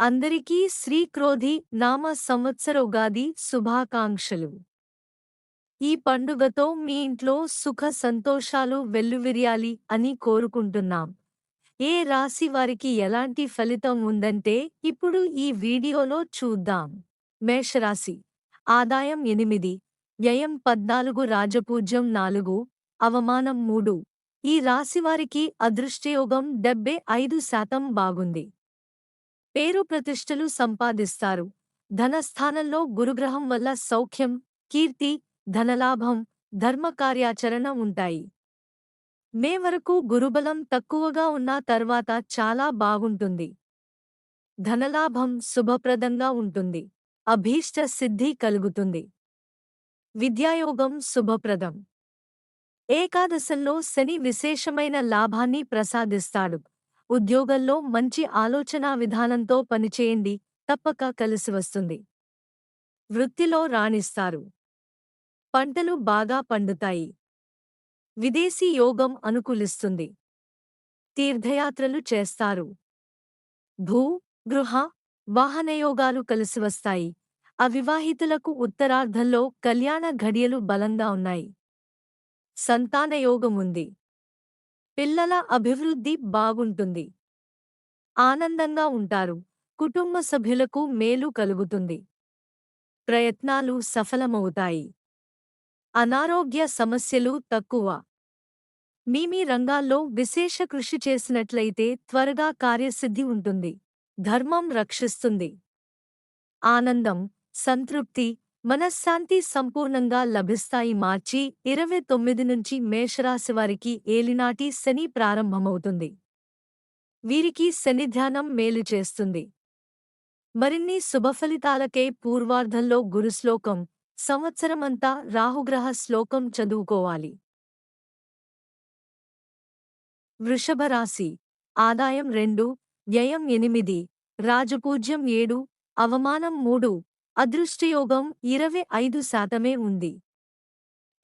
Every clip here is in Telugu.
అందరికీ శ్రీక్రోధి నామ సంవత్సరోగాది శుభాకాంక్షలు. ఈ పండుగతో మీ ఇంట్లో సుఖ సంతోషాలు వెల్లువిరియాలి అని కోరుకుంటున్నాం. ఏ రాశి వారికి ఎలాంటి ఫలితం ఉందంటే ఇప్పుడు ఈ వీడియోలో చూద్దాం. మేషరాశి. ఆదాయం ఎనిమిది వ్యయం పద్నాలుగు రాజపూజ్యం నాలుగు అవమానం మూడు. ఈ రాశివారికి అదృష్టయోగం డెబ్బై ఐదు శాతం బాగుంది. పేరు ప్రతిష్టలు సంపాదిస్తారు. ధనస్థానంలో గురుగ్రహం వల్ల సౌఖ్యం కీర్తి ధనలాభం ధర్మకార్యాచరణ ఉంటాయి. మే వరకు గురుబలం తక్కువగా ఉన్న తర్వాత చాలా బాగుంటుంది. ధనలాభం శుభప్రదంగా ఉంటుంది. అభీష్ట సిద్ధి కలుగుతుంది. విద్యాయోగం శుభప్రదం. ఏకాదశంలో శని విశేషమైన లాభాన్ని ప్రసాదిస్తాడు. ఉద్యోగంలో మంచి ఆలోచనా విధానంతో పనిచేయండి తప్పక కలిసి వస్తుంది. వృత్తిలో రాణిస్తారు. పంటలు బాగా పండుతాయి. విదేశీ యోగం అనుకూలిస్తుంది. తీర్థయాత్రలు చేస్తారు. భూ గృహ వాహనయోగాలు కలిసివస్తాయి అవివాహితులకు ఉత్తరార్ధంలో కళ్యాణ ఘడియలు బలంగా ఉన్నాయి. సంతానయోగముంది పిల్లల అభివృద్ధి బాగుంటుంది. ఆనందంగా ఉంటారు. కుటుంబ సభ్యులకు మేలు కలుగుతుంది. ప్రయత్నాలు సఫలమవుతాయి. అనారోగ్య సమస్యలు తక్కువ. మీమీ రంగాల్లో విశేష కృషి చేసినట్లయితే త్వరగా కార్యసిద్ధి ఉంటుంది. ధర్మం రక్షిస్తుంది. ఆనందం సంతృప్తి మనశ్శాంతి సంపూర్ణంగా లభిస్తాయి. మార్చి ఇరవై తొమ్మిది నుంచి మేషరాశి వారికి ఏలినాటి శని ప్రారంభమవుతుంది. వీరికి శని ధ్యానం మేలు చేస్తుంది. మరిన్ని శుభఫలితాలకే పూర్వార్ధంలో గురుశ్లోకం సంవత్సరమంతా రాహుగ్రహ శ్లోకం చదువుకోవాలి. వృషభరాశి ఆదాయం రెండు వ్యయం ఎనిమిది రాజపూజ్యం ఏడు అవమానం మూడు అదృష్టయోగం ఇరవై ఐదు శాతమే ఉంది.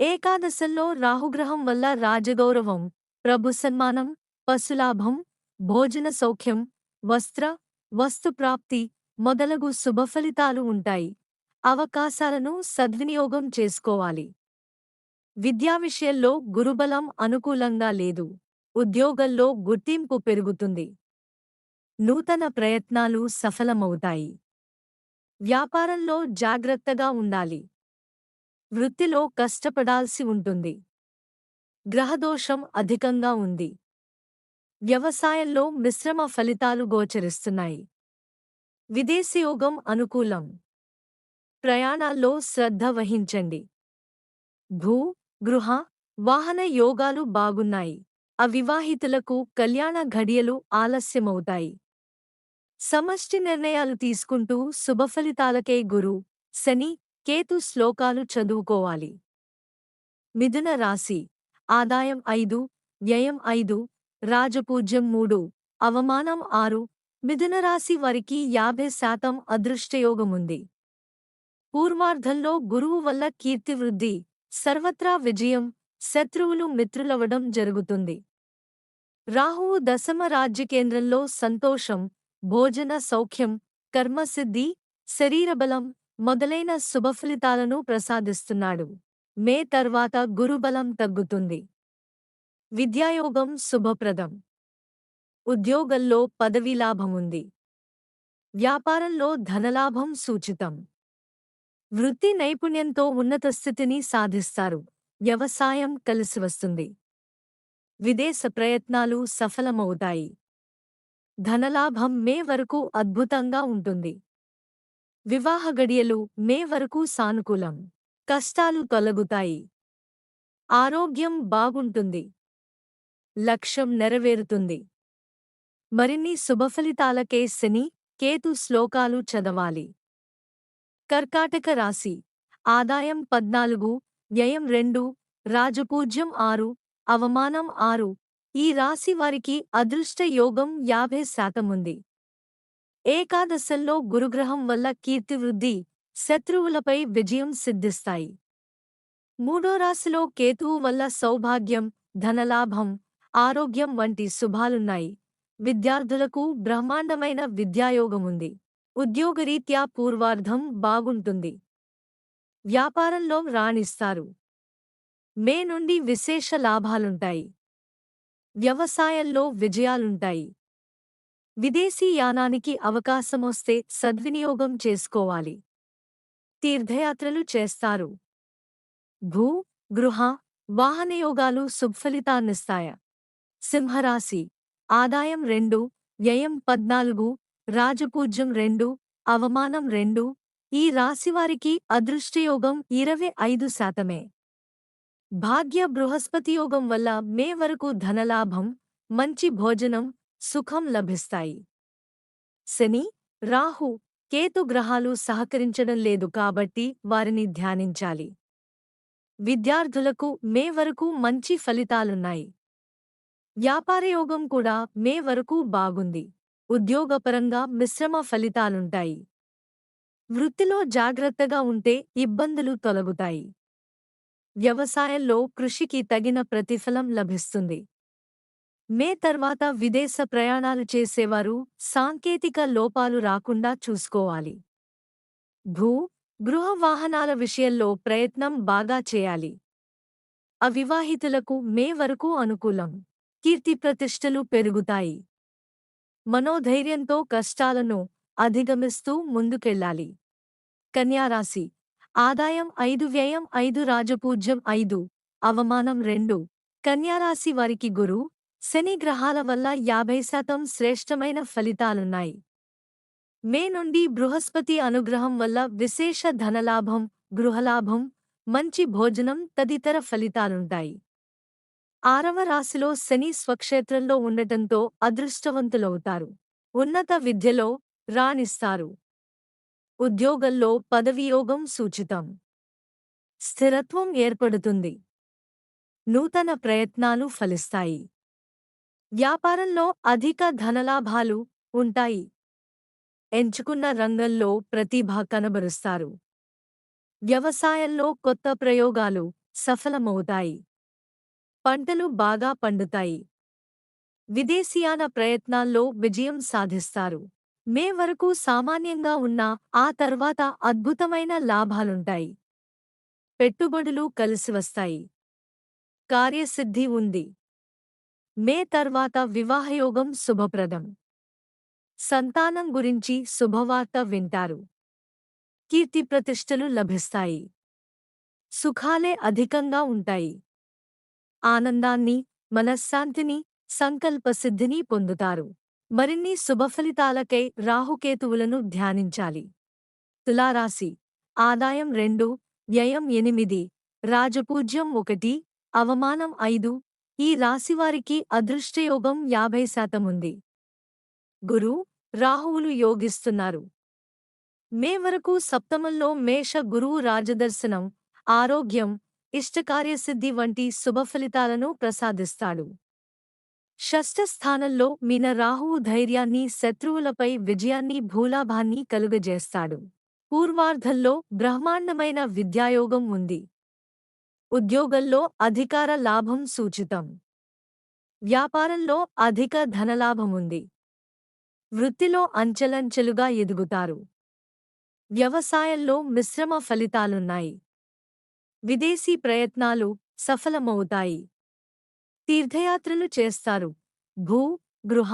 ఏకాదశంలో రాహుగ్రహం వల్ల రాజగౌరవం ప్రభు సన్మానం పశులాభం భోజన సౌఖ్యం వస్త్ర వస్తుప్రాప్తి మొదలగు శుభఫలితాలు ఉంటాయి. అవకాశాలను సద్వినియోగం చేసుకోవాలి. విద్యా విషయంలో గురుబలం అనుకూలంగా లేదు. ఉద్యోగంలో గుర్తింపు పెరుగుతుంది. నూతన ప్రయత్నాలు సఫలమవుతాయి. వ్యాపారంలో జాగ్రత్తగా ఉండాలి. వృత్తిలో కష్టపడాల్సి ఉంటుంది. గ్రహదోషం అధికంగా ఉంది. వ్యవసాయంలో మిశ్రమ ఫలితాలు గోచరిస్తున్నాయి. విదేశీయోగం అనుకూలం. ప్రయాణాల్లో శ్రద్ధ వహించండి. భూ గృహ వాహన యోగాలు బాగున్నాయి. అవివాహితులకు కళ్యాణ ఘడియలు ఆలస్యమవుతాయి. సమష్టి నిర్ణయాలు తీసుకుంటూ శుభఫలితాలకే గురు. శని కేతు శ్లోకాలు చదువుకోవాలి. మిథున రాశి. ఆదాయం ఐదు వ్యయం ఐదు రాజపూజ్యం మూడు అవమానం ఆరు మిథున రాశి వారికి యాభై శాతం అదృష్టయోగముంది. పూర్వార్ధంలో గురువు వల్ల కీర్తివృద్ధి సర్వత్రా విజయం శత్రువులు మిత్రులవడం జరుగుతుంది. రాహువు దశమ రాజ్యకేంద్రంలో సంతోషం భోజన సౌఖ్యం కర్మసిద్ధి శరీరబలం మొదలైన శుభఫలితాలను ప్రసాదిస్తున్నాడు. మే తర్వాత గురుబలం తగ్గుతుంది. విద్యాయోగం శుభప్రదం. ఉద్యోగంలో పదవీలాభముంది వ్యాపారంలో ధనలాభం సూచితం. వృత్తి నైపుణ్యంతో ఉన్నత స్థితిని సాధిస్తారు. వ్యవసాయం కలిసివస్తుంది విదేశ ప్రయత్నాలు సఫలమవుతాయి. ధనలాభం మే వరకు అద్భుతంగా ఉంటుంది. వివాహ గడియలు మే వరకు సానుకూలం. కష్టాలు తొలగుతాయి. ఆరోగ్యం బాగుంటుంది. లక్ష్యం నెరవేరుతుంది. మరిన్ని శుభఫలితాలకే శని కేతు శ్లోకాలు చదవాలి. కర్కాటక రాశి. ఆదాయం పద్నాలుగు వ్యయం రెండు రాజపూజ్యం ఆరు అవమానం ఆరు ఈ రాశి వారికి అదృష్ట యోగం యాభై శాతముంది ఏకాదశంలో గురుగ్రహం వల్ల కీర్తివృద్ధి శత్రువులపై విజయం సిద్ధిస్తాయి. మూడో రాశిలో కేతువు వల్ల సౌభాగ్యం ధనలాభం ఆరోగ్యం వంటి శుభాలున్నాయి. విద్యార్థులకు బ్రహ్మాండమైన విద్యాయోగముంది ఉద్యోగరీత్యా పూర్వార్ధం బాగుంటుంది. వ్యాపారంలో రాణిస్తారు. మే నుండి విశేష లాభాలుంటాయి. వ్యవసాయంలో విజయాలుంటాయి. విదేశీ యానానికి అవకాశమొస్తే సద్వినియోగం చేసుకోవాలి. తీర్థయాత్రలు చేస్తారు. భూ గృహ వాహనయోగాలు సుఫలితాన్నిస్తాయ. సింహరాశి ఆదాయం రెండు వ్యయం పద్నాలుగు రాజపూజ్యం రెండు అవమానం రెండు ఈ రాశివారికి అదృష్టయోగం ఇరవై ఐదు శాతమే. భాగ్య బృహస్పతియోగం వల్ల మే వరకు ధనలాభం మంచి భోజనం సుఖం లభిస్తాయి. శని రాహు కేతు గ్రహాలు సహకరించడం లేదు కాబట్టి వారిని ధ్యానించాలి. విద్యార్థులకు మే వరకు మంచి ఫలితాలున్నాయి. వ్యాపారయోగం కూడా మే వరకు బాగుంది. ఉద్యోగపరంగా మిశ్రమ ఫలితాలుంటాయి. వృత్తిలో జాగ్రత్తగా ఉంటే ఇబ్బందులు తొలగుతాయి. వ్యవసాయంలో కృషికి తగిన ప్రతిఫలం లభిస్తుంది. మే తర్వాత విదేశ ప్రయాణాలు చేసేవారు సాంకేతిక లోపాలు రాకుండా చూసుకోవాలి. భూ గృహ వాహనాల విషయంలో ప్రయత్నం బాగా చేయాలి. అవివాహితులకు మే వరకు అనుకూలం. కీర్తి ప్రతిష్టలు పెరుగుతాయి. మనోధైర్యంతో కష్టాలను అధిగమిస్తూ ముందుకెళ్ళాలి. కన్యారాశి ఆదాయం ఐదు వ్యయం ఐదు రాజపూజ్యం ఐదు. అవమానం రెండు. కన్యారాశి వారికి గురు శని గ్రహాల వల్ల యాభై శాతం శ్రేష్టమైన ఫలితాలున్నాయి. మే నుండి బృహస్పతి అనుగ్రహం వల్ల విశేష ధనలాభం గృహలాభం మంచి భోజనం తదితర ఫలితాలుంటాయి. ఆరవ రాశిలో శని స్వక్షేత్రంలో ఉండటంతో అదృష్టవంతులవుతారు. ఉన్నత విద్యలో రాణిస్తారు. ఉద్యోగంలో పదవియోగం సూచితం. స్థిరత్వం ఏర్పడుతుంది. నూతన ప్రయత్నాలు ఫలిస్తాయి. వ్యాపారంలో అధిక ధనలాభాలు ఉంటాయి. ఎంచుకున్న రంగంలో ప్రతిభ కనబరుస్తారు. వ్యవసాయంలో కొత్త ప్రయోగాలు సఫలమవుతాయి. పంటలు బాగా పండుతాయి. విదేశీయాన ప్రయత్నాల్లో విజయం సాధిస్తారు. మే వరకు సామాన్యంగా ఉన్నా ఆ తర్వాత అద్భుతమైన లాభాలుంటాయి. పెట్టుబడులు కలిసివస్తాయి కార్యసిద్ధి ఉంది. మే తర్వాత వివాహయోగం శుభప్రదం. సంతానం గురించి శుభవార్త వింటారు. కీర్తి ప్రతిష్టలు లభిస్తాయి. సుఖాలే అధికంగా ఉంటాయి. ఆనందాన్ని మనశ్శాంతిని సంకల్పసిద్ధిని పొందుతారు. మరిన్ని శుభఫలితాలకై రాహుకేతువులను ధ్యానించాలి. తులారాశి. ఆదాయం రెండు వ్యయం ఎనిమిది రాజపూజ్యం ఒకటి అవమానం ఐదు ఈ రాశివారికి అదృష్టయోగం యాభై శాతం ఉంది. గురు రాహువులు యోగిస్తున్నారు. మే వరకు సప్తమంలో మేష గురువు రాజదర్శనం ఆరోగ్యం ఇష్టకార్యసిద్ధి వంటి శుభఫలితాలను ప్రసాదిస్తాడు. షష్ఠస్థానంలో మీన రాహువు ధైర్యాన్ని శత్రువులపై విజయాన్ని భూలాభాన్ని కలుగజేస్తాడు. పూర్వార్ధంలో బ్రహ్మాండమైన విద్యాయోగం ఉంది. ఉద్యోగంలో అధికార లాభం సూచితం. వ్యాపారంలో అధిక ధనలాభముంది వృత్తిలో అంచెలంచెలుగా ఎదుగుతారు. వ్యవసాయంలో మిశ్రమ ఫలితాలున్నాయి. విదేశీ ప్రయత్నాలు సఫలమవుతాయి. తీర్థయాత్రలు చేస్తారు. భూ గృహ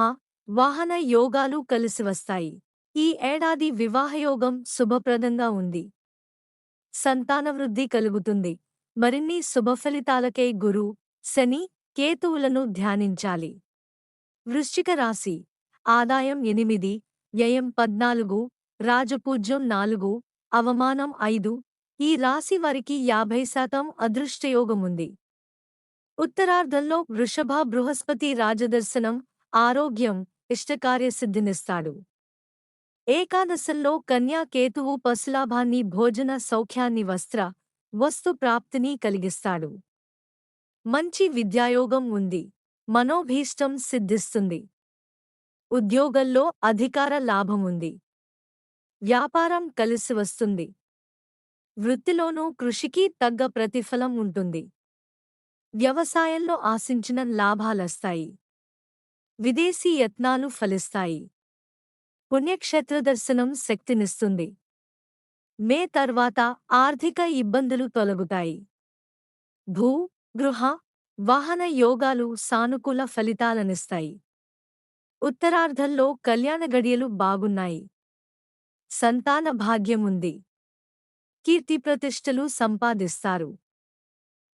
వాహన యోగాలు కలిసివస్తాయి ఈ ఏడాది వివాహయోగం శుభప్రదంగా ఉంది. సంతానవృద్ధి కలుగుతుంది. మరిన్ని శుభఫలితాలకై గురు శని కేతువులను ధ్యానించాలి. వృశ్చిక రాశి. ఆదాయం ఎనిమిది వ్యయం పద్నాలుగు రాజపూజ్యం నాలుగు అవమానం ఐదు. ఈ రాశి వారికి యాభై శాతం అదృష్టయోగముంది. ఉత్తరార్ధంలో వృషభ బృహస్పతి రాజదర్శనం ఆరోగ్యం ఇష్టకార్యసిద్ధినిస్తాడు ఏకాదశంలో కన్యా కేతువు పశులాభాన్ని భోజన సౌఖ్యాన్ని వస్త్ర వస్తు ప్రాప్తిని కలిగిస్తాడు. మంచి విద్యాయోగం ఉంది. మనోభీష్టం సిద్ధిస్తుంది. ఉద్యోగంలో అధికార లాభముంది వ్యాపారం కలిసి వస్తుంది. వృత్తిలోనూ కృషికి తగ్గ ప్రతిఫలం ఉంటుంది. వ్యవసాయంలో ఆశించిన లాభాలస్తాయి. విదేశీ యత్నాలు ఫలిస్తాయి. పుణ్యక్షేత్ర దర్శనం శక్తినిస్తుంది. మే తర్వాత ఆర్థిక ఇబ్బందులు తొలగుతాయి. భూ గృహ వాహన యోగాలు సానుకూల ఫలితాలనిస్తాయి. ఉత్తరార్ధంలో కళ్యాణ గడియలు బాగున్నాయి. సంతాన భాగ్యముంది. కీర్తి ప్రతిష్టలు సంపాదిస్తారు.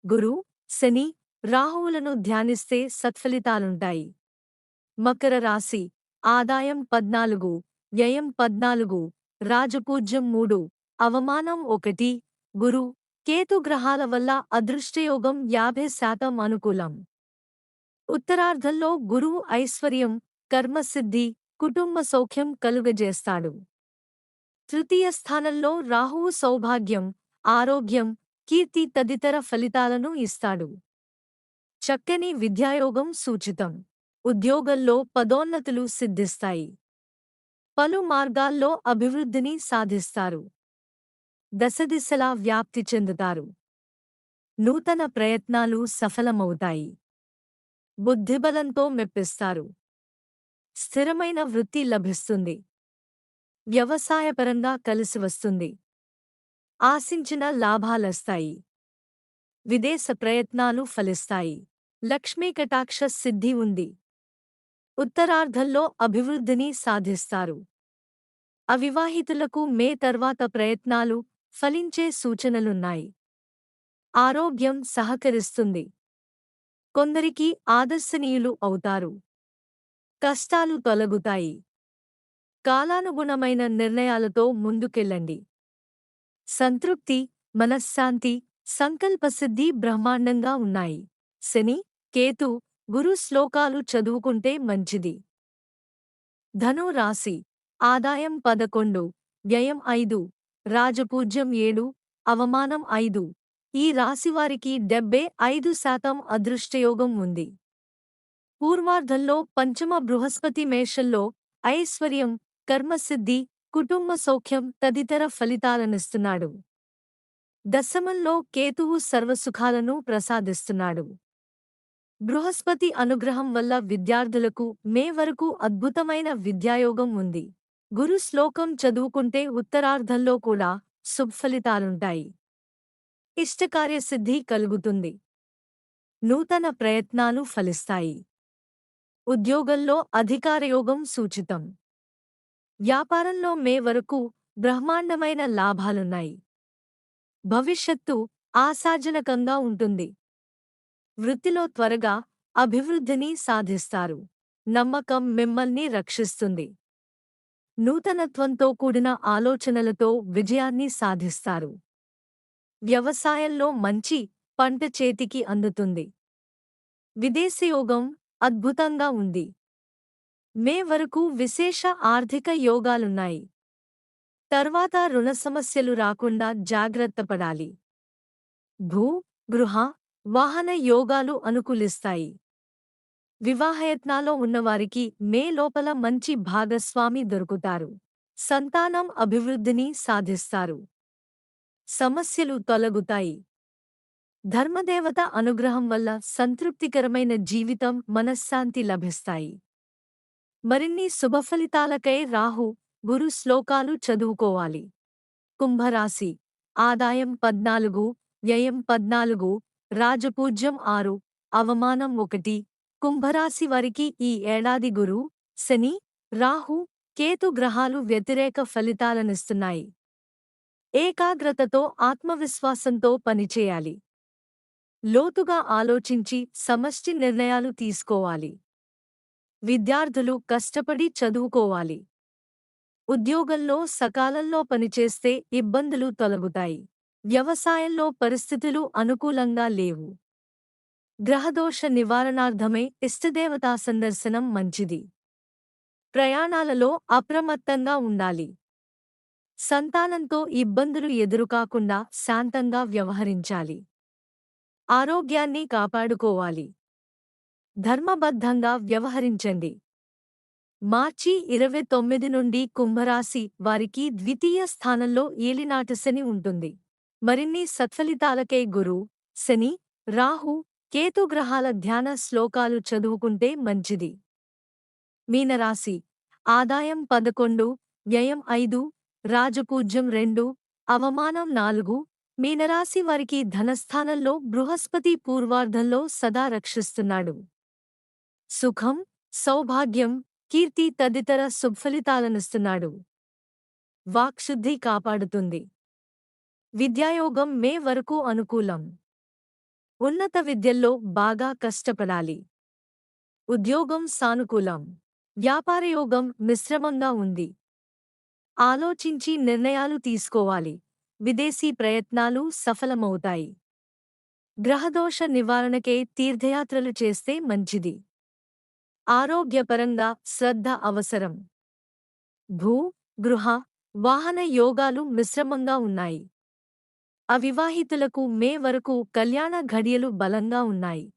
గురు శని రాహువులను ధ్యానిస్తే సత్ఫలితాలుంటాయి. మకర రాశి ఆదాయం పద్నాలుగు వ్యయం పద్నాలుగు రాజపూజ్యం మూడు అవమానం ఒకటి గురు కేతు గ్రహాల వల్ల అదృష్టయోగం యాభై శాతం అనుకూలం. ఉత్తరార్ధంలో గురువు ఐశ్వర్యం కర్మసిద్ధి కుటుంబ సౌఖ్యం కలుగజేస్తాడు. తృతీయ స్థానంలో రాహువు సౌభాగ్యం ఆరోగ్యం కీర్తి తదితర ఫలితాలను ఇస్తాడు. చక్కని విద్యాయోగం సూచితం. ఉద్యోగంలో పదోన్నతులు సిద్ధిస్తాయి. పలు మార్గాల్లో అభివృద్ధిని సాధిస్తారు. దశదిశలా వ్యాప్తి చెందుతారు. నూతన ప్రయత్నాలు సఫలమవుతాయి. బుద్ధిబలంతో మెప్పిస్తారు. స్థిరమైన వృత్తి లభిస్తుంది. వ్యవసాయపరంగా కలిసి వస్తుంది. ఆశించిన లాభాలస్తాయి. విదేశ ప్రయత్నాలు ఫలిస్తాయి. లక్ష్మీ కటాక్ష సిద్ధి ఉంది. ఉత్తరార్ధంలో అభివృద్ధిని సాధిస్తారు. అవివాహితులకు మే తర్వాత ప్రయత్నాలు ఫలించే సూచనలున్నాయి. ఆరోగ్యం సహకరిస్తుంది. కొందరికి ఆదర్శనీయులు అవుతారు. కష్టాలు తొలగుతాయి. కాలానుగుణమైన నిర్ణయాలతో ముందుకెళ్ళండి. సంతృప్తి మనశ్శాంతి సంకల్పసిద్ధి బ్రహ్మాండంగా ఉన్నాయి. శని కేతు గురు శ్లోకాలు చదువుకుంటే మంచిది. ధను రాశి ఆదాయం పదకొండు వ్యయం ఐదు రాజపూజ్యం ఏడు అవమానం ఐదు. ఈ రాశివారికి డెబ్బే ఐదు శాతం అదృష్టయోగం ఉంది. పూర్వార్ధంలో పంచమ బృహస్పతి మేషంలో ఐశ్వర్యం కర్మసిద్ధి కుటుంబ సౌఖ్యం తదితర ఫలితాలనిస్తున్నాడు. దశమంలో కేతువు సర్వసుఖాలను ప్రసాదిస్తున్నాడు. బృహస్పతి అనుగ్రహం వల్ల విద్యార్థులకు మే వరకు అద్భుతమైన విద్యాయోగం ఉంది. గురు శ్లోకం చదువుకుంటే ఉత్తరార్ధంలో కూడా శుభఫలితాలుంటాయి. ఇష్టకార్యసిద్ధి కలుగుతుంది. నూతన ప్రయత్నాలు ఫలిస్తాయి. ఉద్యోగంలో అధికారయోగం సూచితం. వ్యాపారంలో మే వరకు బ్రహ్మాండమైన లాభాలున్నాయి. భవిష్యత్తు ఆశాజనకంగా ఉంటుంది. వృత్తిలో త్వరగా అభివృద్ధిని సాధిస్తారు. నమ్మకం మిమ్మల్ని రక్షిస్తుంది. నూతనత్వంతో కూడిన ఆలోచనలతో విజయాన్ని సాధిస్తారు. వ్యవసాయంలో మంచి పంట చేతికి అందుతుంది. విదేశయోగం అద్భుతంగా ఉంది. మే వరకు విశేష ఆర్థిక యోగాలున్నాయి. తర్వాత రుణ సమస్యలు రాకుండా జాగ్రత్తపడాలి భూ గృహ వాహన యోగాలు అనుకూలిస్తాయి. వివాహయత్నాలో ఉన్నవారికి మే లోపల మంచి భాగస్వామి దొరుకుతారు. సంతానం అభివృద్ధిని సాధిస్తారు. సమస్యలు తొలగుతాయి. ధర్మదేవత అనుగ్రహం వల్ల సంతృప్తికరమైన జీవితం మనశ్శాంతి లభిస్తాయి. మరిన్ని శుభఫలితాలకై రాహు గురు శ్లోకాలు చదువుకోవాలి. కుంభరాశి ఆదాయం పద్నాలుగు వ్యయం పద్నాలుగు రాజపూజ్యం ఆరు అవమానం ఒకటి. కుంభరాశి వారికి ఈ ఏడాది గురు శని రాహు కేతు గ్రహాలు వ్యతిరేక ఫలితాలనిస్తున్నాయి. ఏకాగ్రతతో ఆత్మవిశ్వాసంతో పనిచేయాలి. లోతుగా ఆలోచించి సమష్టి నిర్ణయాలు తీసుకోవాలి. విద్యార్థులు కష్టపడి చదువుకోవాలి. ఉద్యోగంలో సకాలంలో పనిచేస్తే ఇబ్బందులు తొలగుతాయి. వ్యవసాయంలో పరిస్థితులు అనుకూలంగా లేవు. గ్రహదోష నివారణార్థమే ఇష్టదేవతా సందర్శనం మంచిది. ప్రయాణాలలో అప్రమత్తంగా ఉండాలి. సంతానంతో ఇబ్బందులు ఎదురుకాకుండా శాంతంగా వ్యవహరించాలి. ఆరోగ్యాన్ని కాపాడుకోవాలి. ధర్మబద్ధంగా వ్యవహరించండి. మార్చి ఇరవై తొమ్మిది నుండి కుంభరాశి వారికి ద్వితీయ స్థానంలో ఏలినాటి శని ఉంటుంది. మరిన్ని సత్ఫలితాలకై గురు శని రాహు కేతు గ్రహాల ధ్యాన శ్లోకాలు చదువుకుంటే మంచిది. మీనరాశి ఆదాయం పదకొండు వ్యయం ఐదు రాజపూజ్యం రెండు అవమానం నాలుగు మీనరాశి వారికి ధనస్థానంలో బృహస్పతి పూర్వార్ధంలో సదా రక్షిస్తున్నాడు. సుఖం సౌభాగ్యం కీర్తి తదితర శుభఫలితాలనిస్తున్నాడు. వాక్శుద్ధి కాపాడుతుంది. విద్యాయోగం మే వరకు అనుకూలం. ఉన్నత విద్యల్లో బాగా కష్టపడాలి. ఉద్యోగం సానుకూలం. వ్యాపారయోగం మిశ్రమంగా ఉంది. ఆలోచించి నిర్ణయాలు తీసుకోవాలి. విదేశీ ప్రయత్నాలు సఫలమవుతాయి. గ్రహదోష నివారణకే తీర్థయాత్రలు చేస్తే మంచిది. ఆరోగ్యపరంగా శ్రద్ధ అవసరం. భూ గృహ వాహన యోగాలు మిశ్రమంగా ఉన్నాయి. అవివాహితులకు మే వరకు కళ్యాణ ఘడియలు బలంగా ఉన్నాయి.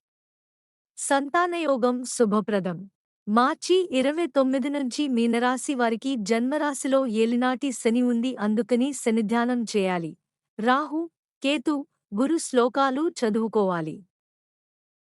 సంతానయోగం శుభప్రదం. మార్చి ఇరవై తొమ్మిది నుంచి మీనరాశి వారికి జన్మరాశిలో ఏలినాటి శని ఉంది. అందుకని శనిధ్యానం చేయాలి. రాహు కేతు గురు శ్లోకాలు చదువుకోవాలి.